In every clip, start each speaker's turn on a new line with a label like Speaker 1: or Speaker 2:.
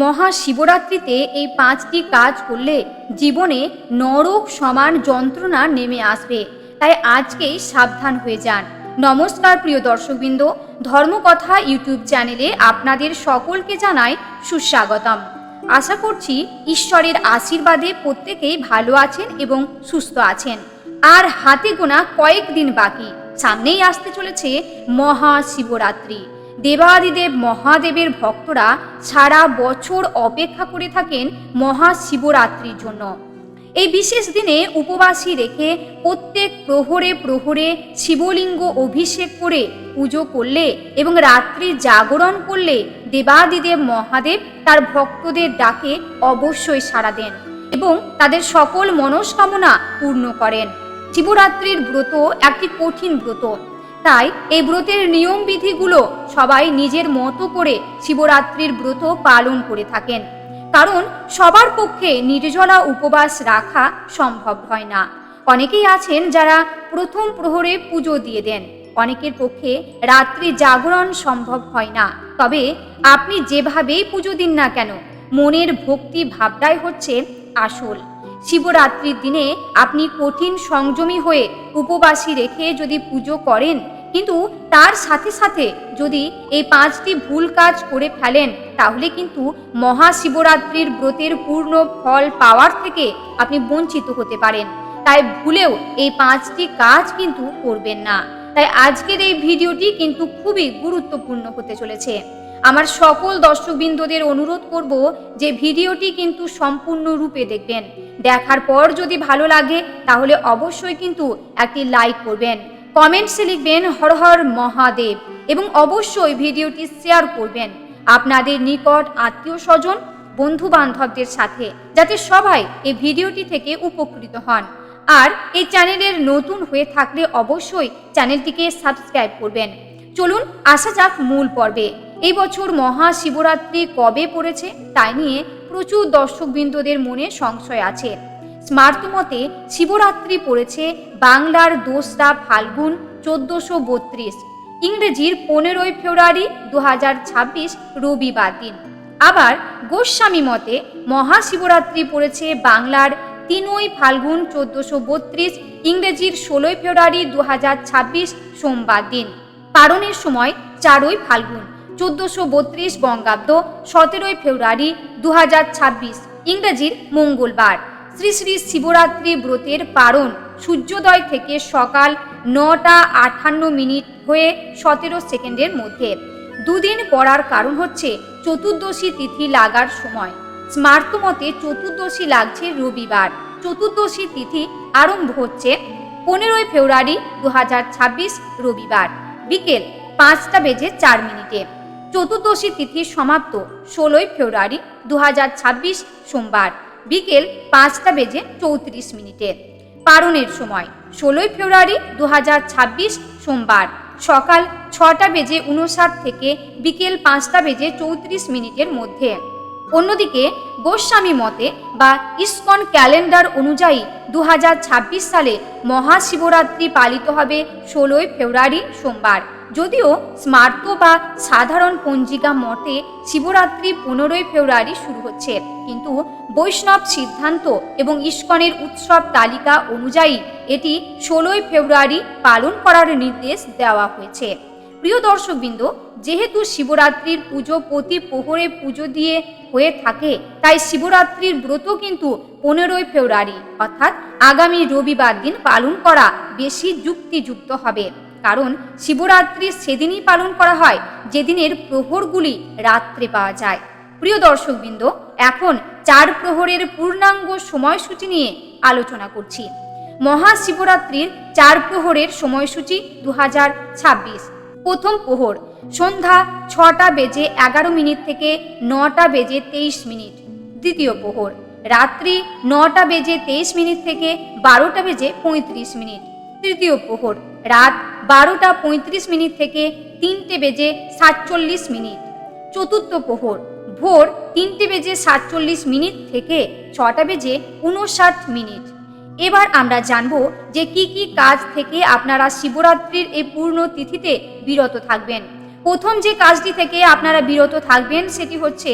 Speaker 1: মহাশিবরাত্রিতে এই পাঁচটি কাজ করলে জীবনে নরক সমান যন্ত্রণা নেমে আসবে। তাই আজকেই সাবধান হয়ে যান। নমস্কার প্রিয় দর্শকবৃন্দ, ধর্মকথা ইউটিউব চ্যানেলে আপনাদের সকলকে জানাই সুস্বাগতম। আশা করছি ঈশ্বরের আশীর্বাদে প্রত্যেকেই ভালো আছেন এবং সুস্থ আছেন। আর হাতে গোনা কয়েকদিন বাকি, সামনেই আসতে চলেছে মহাশিবরাত্রি। দেবাদিদেব মহাদেবের ভক্তরা সারা বছর অপেক্ষা করে থাকেন মহাশিবরাত্রির জন্য। এই বিশেষ দিনে উপবাসী রেখে প্রত্যেক প্রহরে প্রহরে শিবলিঙ্গ অভিষেক করে পুজো করলে এবং রাত্রি জাগরণ করলে দেবাদিদেব মহাদেব তার ভক্তদের ডাকে অবশ্যই সাড়া দেন এবং তাদের সকল মনস্কামনা পূর্ণ করেন। শিবরাত্রির ব্রত একটি কঠিন ব্রত। তাই এই ব্রতের নিয়ম বিধিগুলো সবাই নিজের মতো করে শিবরাত্রির ব্রত পালন করে থাকেন। কারণ সবার পক্ষে নির্জলা উপবাস রাখা সম্ভব হয় না। অনেকেই আছেন যারা প্রথম প্রহরে পুজো দিয়ে দেন। অনেকের পক্ষে রাত্রি জাগরণ সম্ভব হয় না। তবে আপনি যেভাবেই পুজো দিন না কেন, মনের ভক্তি ভাবটাই হচ্ছে আসল। শিবরাত্রির দিনে আপনি কঠিন সংযমী হয়ে উপবাসী রেখে যদি পুজো করেন কিন্তু তার সাথে সাথে যদি এই পাঁচটি ভুল কাজ করে ফেলেন, তাহলে কিন্তু মহাশিবরাত্রির ব্রতের পূর্ণ ফল পাওয়ার থেকে আপনি বঞ্চিত হতে পারেন। তাই ভুলেও এই পাঁচটি কাজ কিন্তু করবেন না। তাই আজকের এই ভিডিওটি কিন্তু খুবই গুরুত্বপূর্ণ হতে চলেছে। আমার সকল দর্শকবৃন্দদের অনুরোধ করব যে ভিডিওটি কিন্তু সম্পূর্ণরূপে দেখবেন। দেখার পর যদি ভালো লাগে, তাহলে অবশ্যই কিন্তু একটি লাইক করবেন। কমেন্টসে লিখবেন, হর হর মহাদেব এবং অবশ্যই ভিডিওটি শেয়ার করবেন। আপনাদের নিকট আত্মীয় স্বজন বন্ধু বান্ধবদের সাথে, যাতে সবাই এই ভিডিওটি থেকে উপকৃত হন। আর এই চ্যানেলের নতুন হয়ে থাকলে অবশ্যই চ্যানেলটিকে সাবস্ক্রাইব করবেন। চলুন, আসা যাক মূল পর্বে। এই বছর মহাশিবরাত্রি কবে পড়েছে তাই নিয়ে প্রচুর দর্শকবৃন্দদের মনে সংশয় আছে। স্মার্ত মতে শিবরাত্রি পড়েছে বাংলার দোসরা ফাল্গুন চোদ্দশো বত্রিশ, ইংরেজির পনেরোই ফেব্রুয়ারি দু হাজার ছাব্বিশ রবিবার দিন। আবার গোস্বামী মতে মহাশিবরাত্রি পড়েছে বাংলার তিনই ফাল্গুন চোদ্দশো বত্রিশ, ইংরেজির ষোলোই ফেব্রুয়ারি দু হাজার ছাব্বিশ সোমবার দিন। পারণের সময় চারই ফাল্গুন চোদ্দশো বত্রিশ বঙ্গাব্দ, সতেরোই ফেব্রুয়ারি দু হাজার ছাব্বিশ, ইংরেজির মঙ্গলবার। শ্রী শ্রী শিবরাত্রি ব্রতের পারণ। সূর্যোদয় থেকে সকাল নটা আটান্ন মিনিট হয়ে সতেরো সেকেন্ডের মধ্যে। দুদিন পড়ার কারণ হচ্ছে চতুর্দশী তিথি লাগার সময়। স্মার্ত মতে চতুর্দশী লাগছে রবিবার। চতুর্দশী তিথি আরম্ভ হচ্ছে পনেরোই ফেব্রুয়ারি দু হাজার ছাব্বিশ রবিবার বিকেল পাঁচটা বেজে চার মিনিটে। চতুর্দশী তিথি সমাপ্ত ষোলোই ফেব্রুয়ারি দু হাজার ছাব্বিশ সোমবার। বিকেল পাঁচটা বেজে চৌত্রিশ মিনিটে। পারণের সময়, ষোলোই ফেব্রুয়ারি দু হাজার ছাব্বিশ সোমবার, সকাল ছটা বেজে উনষাট থেকে বিকেল পাঁচটা বেজে চৌত্রিশ মিনিটের মধ্যে। অন্যদিকে, গোস্বামী মতে বা ইস্কন ক্যালেন্ডার অনুযায়ী দু হাজার ছাব্বিশ সালে মহাশিবরাত্রি পালিত হবে ষোলোই ফেব্রুয়ারি সোমবার। যদিও স্মার্ত বা সাধারণ পঞ্জিকা মতে শিবরাত্রি পনেরোই ফেব্রুয়ারি শুরু হচ্ছে, কিন্তু বৈষ্ণব সিদ্ধান্ত এবং ইস্কনের উৎসব তালিকা অনুযায়ী এটি ষোলোই ফেব্রুয়ারি পালন করার নির্দেশ দেওয়া হয়েছে। প্রিয় দর্শকবৃন্দ, যেহেতু শিবরাত্রির পুজো প্রতি প্রহরে পুজো দিয়ে হয়ে থাকে, তাই শিবরাত্রির ব্রত কিন্তু পনেরোই ফেব্রুয়ারি, অর্থাৎ আগামী রবিবার দিন পালন করা বেশি যুক্তিযুক্ত হবে। কারণ শিবরাত্রি সেদিনই পালন করা হয়, যেদিনের প্রহরগুলি রাত্রে পাওয়া যায়। প্রিয় দর্শকবৃন্দ, এখন চার প্রহরের পূর্ণাঙ্গ সময়সূচি নিয়ে আলোচনা করছি। মহাশিবরাত্রির চার প্রহরের সময়সূচি দু হাজার ছাব্বিশ। প্রথম প্রহর, সন্ধ্যা ছটা বেজে এগারো মিনিট থেকে নটা বেজে তেইশ মিনিট। দ্বিতীয় প্রহর, রাত্রি নটা বেজে তেইশ মিনিট থেকে বারোটা বেজে পঁয়ত্রিশ মিনিট। তৃতীয় প্রহর, রাত বারোটা পঁয়ত্রিশ মিনিট থেকে তিনটে বেজে সাতচল্লিশ মিনিট। চতুর্থ প্রহর ভোর তিনটে বেজে সাতচল্লিশ মিনিট থেকে ছটা বেজে উনষাট মিনিট। এবার আমরা জানব যে কি কি কাজ থেকে আপনারা শিবরাত্রির এই পূর্ণ তিথিতে বিরত থাকবেন। প্রথম যে কাজটি থেকে আপনারা বিরত থাকবেন সেটি হচ্ছে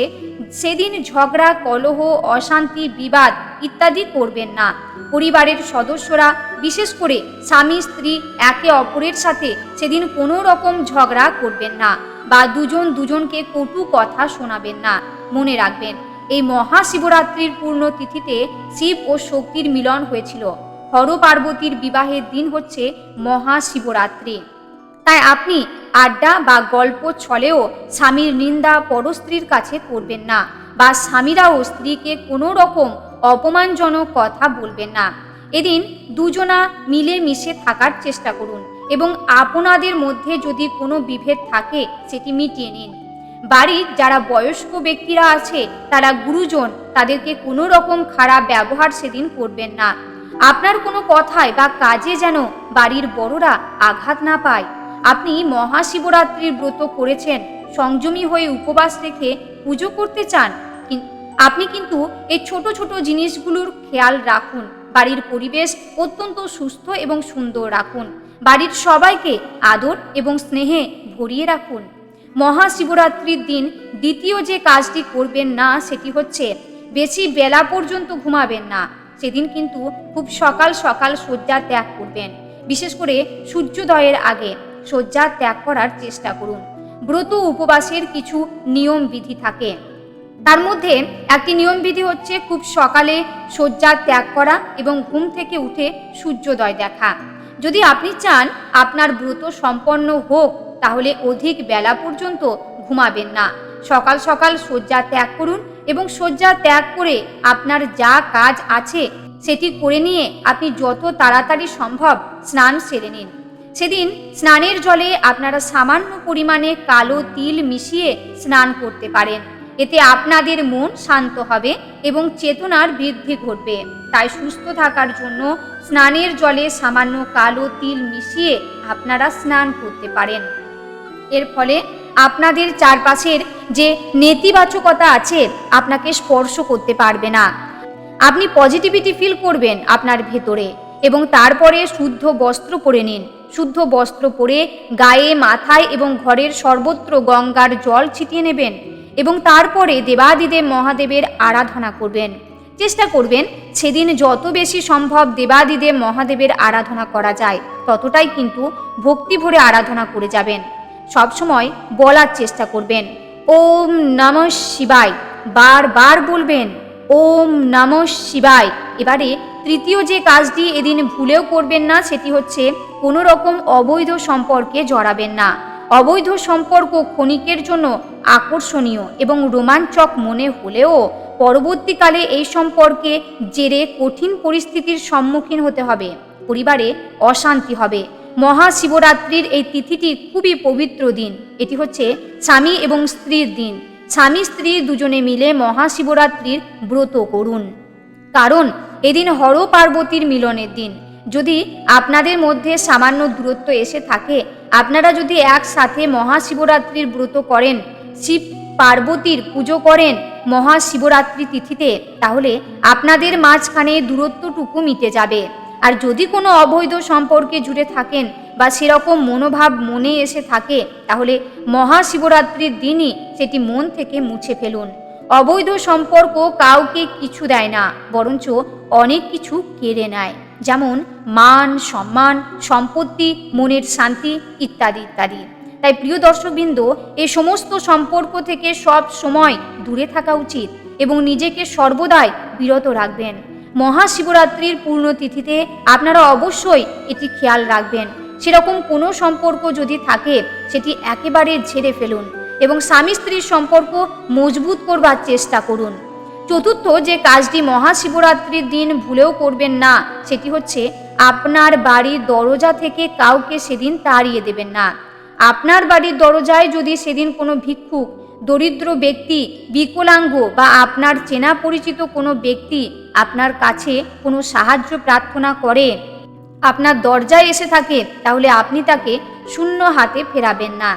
Speaker 1: সেদিন ঝগড়া, কলহ, অশান্তি, বিবাদ ইত্যাদি করবেন না। পরিবারের সদস্যরা, বিশেষ করে স্বামী, স্ত্রী, একে অপরের সাথে সেদিন কোনো রকম ঝগড়া করবেন না বা দুজন দুজনকে কটু কথা শোনাবেন না। মনে রাখবেন, এই মহাশিবরাত্রির পূর্ণ তিথিতে শিব ও শক্তির মিলন হয়েছিল। হর পার্বতীর বিবাহের দিন হচ্ছে মহাশিবরাত্রি। তাই আপনি আড্ডা বা গল্প ছলেও স্বামীর নিন্দা পরস্ত্রীর কাছে করবেন না বা স্বামীরাও স্ত্রীকে কোনো রকম অপমানজনক কথা বলবেন না। এদিন দুজনা মিলে মিশে থাকার চেষ্টা করুন এবং আপনাদের মধ্যে যদি কোনো বিভেদ থাকে সেটি মিটিয়ে নিন। বাড়ির যারা বয়স্ক ব্যক্তিরা আছে, তারা গুরুজন, তাদেরকে কোনো রকম খারাপ ব্যবহার সেদিন করবেন না। আপনার কোনো কথায় বা কাজে যেন বাড়ির বড়রা আঘাত না পায়। আপনি মহাশিবরাত্রির ব্রত করেছেন, সংযমী হয়ে উপবাস রেখে পুজো করতে চান আপনি কিন্তু এই ছোট ছোট জিনিসগুলোর খেয়াল রাখুন। বাড়ির পরিবেশ অত্যন্ত সুস্থ এবং সুন্দর রাখুন। বাড়ির সবাইকে আদর এবং স্নেহে ভরিয়ে রাখুন। মহাশিবরাত্রির দিন দ্বিতীয় যে কাজটি করবেন না, সেটি হচ্ছে বেশি বেলা পর্যন্ত ঘুমাবেন না। সেদিন কিন্তু খুব সকাল সকাল শয্যা ত্যাগ করবেন। বিশেষ করে সূর্যোদয়ের আগে। শয্যা ত্যাগ করার চেষ্টা করুন। ব্রত উপবাসের কিছু নিয়ম বিধি থাকে। তার মধ্যে একটি নিয়মবিধি হচ্ছে খুব সকালে শয্যা ত্যাগ করা এবং ঘুম থেকে উঠে সূর্যোদয় দেখা। যদি আপনি চান আপনার ব্রত সম্পন্ন হোক, তাহলে অধিক বেলা পর্যন্ত ঘুমাবেন না। সকাল সকাল শয্যা ত্যাগ করুন এবং শয্যা ত্যাগ করে আপনার যা কাজ আছে, সেটি করে নিয়ে আপনি যত তাড়াতাড়ি সম্ভব স্নান সেরে নিন। সেদিন স্নানের জলে আপনারা সামান্য পরিমাণে কালো তিল মিশিয়ে স্নান করতে পারেন। এতে আপনাদের মন শান্ত হবে এবং চেতনার বৃদ্ধি ঘটবে। তাই সুস্থ থাকার জন্য স্নানের জলে সামান্য কালো তিল মিশিয়ে আপনারা স্নান করতে পারেন। এর ফলে আপনাদের চারপাশের যে নেতিবাচকতা আছে, আপনাকে স্পর্শ করতে পারবে না। আপনি পজিটিভিটি ফিল করবেন আপনার ভেতরে এবং তারপরে শুদ্ধ বস্ত্র পরে নিন। শুদ্ধ বস্ত্র পরে গায়ে, মাথায় এবং ঘরের সর্বত্র গঙ্গার জল ছিটিয়ে নেবেন এবং তারপরে দেবাদিদেব মহাদেবের আরাধনা করবেন। চেষ্টা করবেন সেদিন যত বেশি সম্ভব দেবাদিদেব মহাদেবের আরাধনা করা যায়, ততটাই কিন্তু ভক্তি ভরে আরাধনা করে যাবেন। সবসময় বলার চেষ্টা করবেন, ওম নম শিবায়। বারবার বলবেন, ওম নম শিবায়। এবারে তৃতীয় যে কাজটি এদিন ভুলেও করবেন না, সেটি হচ্ছে কোনো রকম অবৈধ সম্পর্কে জড়াবেন না। অবৈধ সম্পর্ক ক্ষণিকের জন্য আকর্ষণীয় এবং রোমাঞ্চক মনে হলেও পরবর্তীকালে এই সম্পর্কে জেরে কঠিন পরিস্থিতির সম্মুখীন হতে হবে, পরিবারে অশান্তি হবে। মহাশিবরাত্রির এই তিথিটি খুবই পবিত্র দিন, এটি হচ্ছে স্বামী এবং স্ত্রীর দিন। স্বামী স্ত্রী দুজনে মিলে মহাশিবরাত্রির ব্রত করুন। কারণ এদিন হর পার্বতীর মিলনের দিন। যদি আপনাদের মধ্যে সামান্য দূরত্ব এসে থাকে, আপনারা যদি একসাথে মহাশিবরাত্রির ব্রত করেন, শিব পার্বতীর পুজো করেন মহাশিবরাত্রি তিথিতে, তাহলে আপনাদের মাঝখানে দূরত্বটুকু মিটে যাবে। আর যদি কোনো অবৈধ সম্পর্কে জুড়ে থাকেন বা সেরকম মনোভাব মনে এসে থাকে, তাহলে মহাশিবরাত্রির দিনই সেটি মন থেকে মুছে ফেলুন। অবৈধ সম্পর্ক কাউকে কিছু দেয় না, বরঞ্চ অনেক কিছু কেড়ে নেয়। যেমন মান, সম্মান, সম্পত্তি, মনের শান্তি ইত্যাদি ইত্যাদি। তাই প্রিয় দর্শকবৃন্দ, এ সমস্ত সম্পর্ক থেকে সব সময় দূরে থাকা উচিত এবং নিজেকে সর্বদাই বিরত রাখবেন। মহাশিবরাত্রির পূর্ণ তিথিতে আপনারা অবশ্যই এটি খেয়াল রাখবেন। সেরকম কোনো সম্পর্ক যদি থাকে, সেটি একেবারে ঝেড়ে ফেলুন। এবং স্বামী স্ত্রীর সম্পর্ক মজবুত করবার চেষ্টা করুন। চতুর্থ, যে কাজটি মহাশিবরাত্রির দিন ভুলেও করবেন না, সেটি হচ্ছে আপনার বাড়ির দরজা থেকে কাউকে সেদিন তাড়িয়ে দেবেন না। আপনার বাড়ির দরজায় যদি সেদিন কোনো ভিক্ষুক, দরিদ্র ব্যক্তি, বিকলাঙ্গ বা আপনার চেনা পরিচিত কোনো ব্যক্তি আপনার কাছে কোনো সাহায্য প্রার্থনা করে, আপনার দরজায় এসে থাকে, তাহলে আপনি তাকে শূন্য হাতে ফেরাবেন না।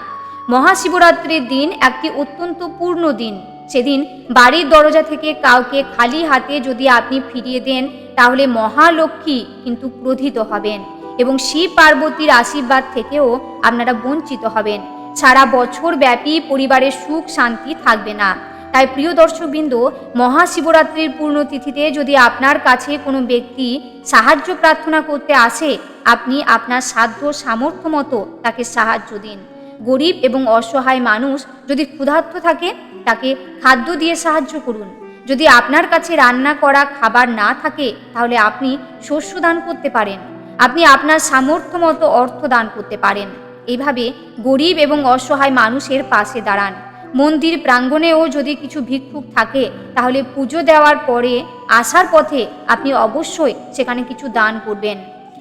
Speaker 1: মহাশিবরাত্রির দিন একটি অত্যন্ত পূর্ণ দিন। সেদিন বাড়ির দরজা থেকে কাউকে খালি হাতে যদি আপনি ফিরিয়ে দেন, তাহলে মহালক্ষ্মী কিন্তু ক্রোধিত হবেন এবং শিব পার্বতীর আশীর্বাদ থেকেও আপনারা বঞ্চিত হবেন। সারা বছর ব্যাপী পরিবারের সুখ শান্তি থাকবে না। তাই প্রিয় দর্শকবৃন্দ, মহাশিবরাত্রির পূর্ণতিথিতে যদি আপনার কাছে কোনো ব্যক্তি সাহায্য প্রার্থনা করতে আসে, আপনি আপনার সাধ্য সামর্থ্য মতো তাকে সাহায্য দিন। গরিব এবং অসহায় মানুষ যদি ক্ষুধার্ত থাকে, তাকে খাদ্য দিয়ে সাহায্য করুন। যদি আপনার কাছে রান্না করা খাবার না থাকে, তাহলে আপনি শস্য দান করতে পারেন। আপনি আপনার সামর্থ্য মতো অর্থ দান করতে পারেন। এইভাবে গরিব এবং অসহায় মানুষের পাশে দাঁড়ান। মন্দির প্রাঙ্গণেও যদি কিছু ভিক্ষুক থাকে, তাহলে পুজো দেওয়ার পরে আসার পথে আপনি অবশ্যই সেখানে কিছু দান করবেন।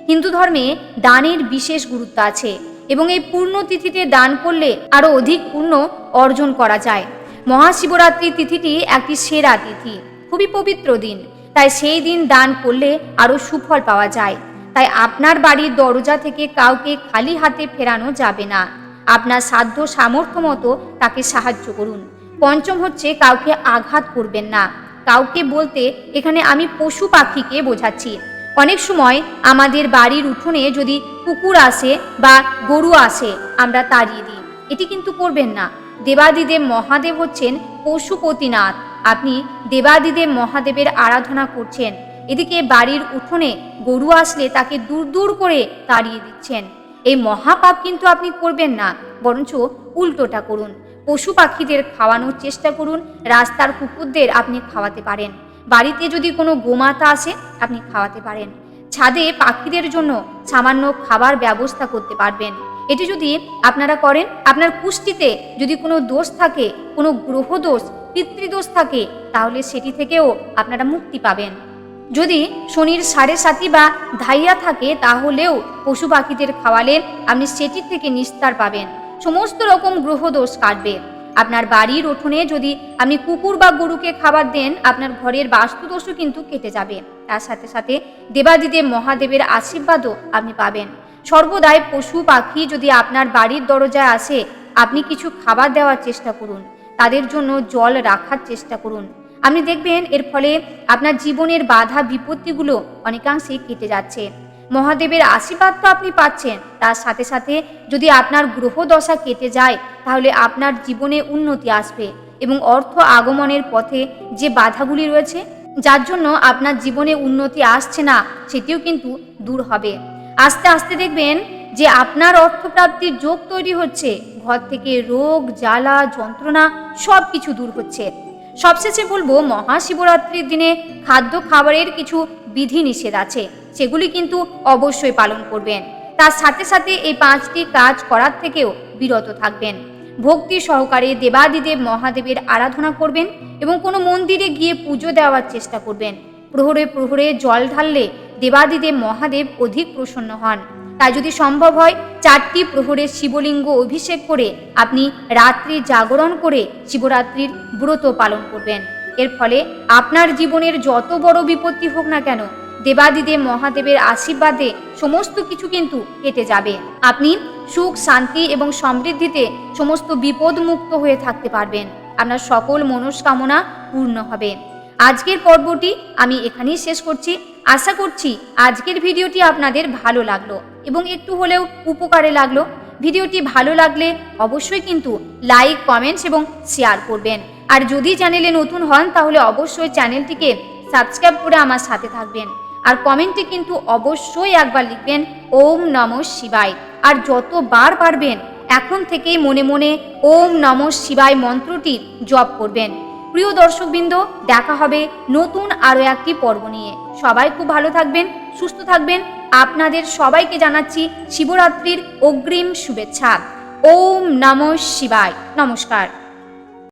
Speaker 1: হিন্দু ধর্মে দানের বিশেষ গুরুত্ব আছে। এবং এই পূর্ণ তিথিতে দান করলে আরও অধিক পূর্ণ অর্জন করা যায়। মহাশিবরাত্রি তিথিটি একটি সেরা তিথি, খুবই পবিত্র দিন। তাই সেই দিন দান করলে আরও সুফল পাওয়া যায়। তাই আপনার বাড়ির দরজা থেকে কাউকে খালি হাতে ফেরানো যাবে না। আপনার সাধ্য সামর্থ্য মতো তাকে সাহায্য করুন। পঞ্চম হচ্ছে কাউকে আঘাত করবেন না। কাউকে বলতে, এখানে আমি পশু পাখিকে বোঝাচ্ছি। অনেক সময় আমাদের বাড়ির উঠোনে যদি কুকুর আসে বা গরু আসে, আমরা তাড়িয়ে দিই। এটি কিন্তু করবেন না। দেবাদিদেব মহাদেব হচ্ছেন পশুপতিনাথ। আপনি দেবাদিদেব মহাদেবের আরাধনা করছেন। এদিকে বাড়ির উঠোনে গরু আসলে তাকে দূর দূর করে তাড়িয়ে দিচ্ছেন। এই মহাপাপ কিন্তু আপনি করবেন না, বরঞ্চ উল্টোটা করুন। পশু পাখিদের খাওয়ানোর চেষ্টা করুন। রাস্তার কুকুরদের আপনি খাওয়াতে পারেন। বাড়িতে যদি কোনো গোমাতা আসে, আপনি খাওয়াতে পারেন। ছাদে পাখিদের জন্য সামান্য খাবার ব্যবস্থা করতে পারবেন। এটি যদি আপনারা করেন, আপনার পুষ্টিতে যদি কোনো দোষ থাকে, কোনো গ্রহ দোষ, পিতৃদোষ থাকে, তাহলে সেটি থেকেও আপনারা মুক্তি পাবেন। যদি শনির সাড়ে সাতি বা ধাইয়া থাকে, তাহলেও পশু পাখিদের খাওয়ালে আপনি সেটি থেকে নিস্তার পাবেন। সমস্ত রকম গ্রহদোষ কাটবে। আপনার বাড়ির উঠোনে যদি আপনি কুকুর বা গরুকে খাবার দেন, আপনার ঘরের বাস্তুদোষও কিন্তু কেটে যাবে। তার সাথে সাথে দেবাদিদেব মহাদেবের আশীর্বাদও আপনি পাবেন। সর্বদাই পশু পাখি যদি আপনার বাড়ির দরজায় আসে, আপনি কিছু খাবার দেওয়ার চেষ্টা করুন। তাদের জন্য জল রাখার চেষ্টা করুন। আপনি দেখবেন এর ফলে আপনার জীবনের বাধা বিপত্তিগুলো অনেকাংশে কেটে যাচ্ছে। মহাদেবের আশীর্বাদ তো আপনি পাচ্ছেন। তার সাথে সাথে যদি আপনার গ্রহ দশা কেটে যায়, তাহলে আপনার জীবনে উন্নতি আসবে এবং অর্থ আগমনের পথে যে বাধাগুলি রয়েছে, যার জন্য আপনার জীবনে উন্নতি আসছে না, সেটিও কিন্তু দূর হবে। আস্তে আস্তে দেখবেন যে আপনার অর্থপ্রাপ্তির যোগ তৈরি হচ্ছে। ঘর থেকে রোগ, জ্বালা, যন্ত্রণা সব কিছু দূর হচ্ছে। সবশেষে বলব, মহাশিবরাত্রির দিনে খাদ্য খাবারের কিছু বিধি নিষেধ আছে, সেগুলি কিন্তু অবশ্যই পালন করবেন। তার সাথে সাথে এই পাঁচটি কাজ করার থেকেও বিরত থাকবেন। ভক্তি সহকারে দেবাদিদেব মহাদেবের আরাধনা করবেন এবং কোনো মন্দিরে গিয়ে পুজো দেওয়ার চেষ্টা করবেন। প্রহরে প্রহরে জল ঢাললে দেবাদিদেব মহাদেব অধিক প্রসন্ন হন। তাই যদি সম্ভব হয়, চারটি প্রহরের শিবলিঙ্গ অভিষেক করে আপনি রাত্রি জাগরণ করে শিবরাত্রির ব্রত পালন করবেন। এর ফলে আপনার জীবনের যত বড় বিপত্তি হোক না কেন, দেবাদিদেব মহাদেবের আশীর্বাদে সমস্ত কিছু কিন্তু কেটে যাবে। আপনি সুখ, শান্তি এবং সমৃদ্ধিতে সমস্ত বিপদ মুক্ত হয়ে থাকতে পারবেন। আপনার সকল মনস্কামনা পূর্ণ হবে। আজকের পর্বটি আমি এখানেই শেষ করছি। আশা করছি আজকের ভিডিওটি আপনাদের ভালো লাগল এবং একটু হলেও উপকারে লাগল। ভিডিওটি ভালো লাগলে অবশ্যই কিন্তু লাইক, কমেন্টস এবং শেয়ার করবেন। আর যদি চ্যানেলে নতুন হন, তাহলে অবশ্যই চ্যানেলটিকে সাবস্ক্রাইব করে আমার সাথে থাকবেন। আর কমেন্টে কিন্তু অবশ্যই একবার লিখবেন, ওম নম শিবায়। আর যতবার পারবেন, এখন থেকেই মনে মনে ওম নম শিবায় মন্ত্রটি জপ করবেন। প্রিয় দর্শকবৃন্দ, দেখা হবে নতুন আরও একটি পর্ব নিয়ে। সবাই খুব ভালো থাকবেন, সুস্থ থাকবেন। আপনাদের সবাইকে জানাচ্ছি শিবরাত্রির অগ্রিম শুভেচ্ছা। ওম নম শিবায়। নমস্কার।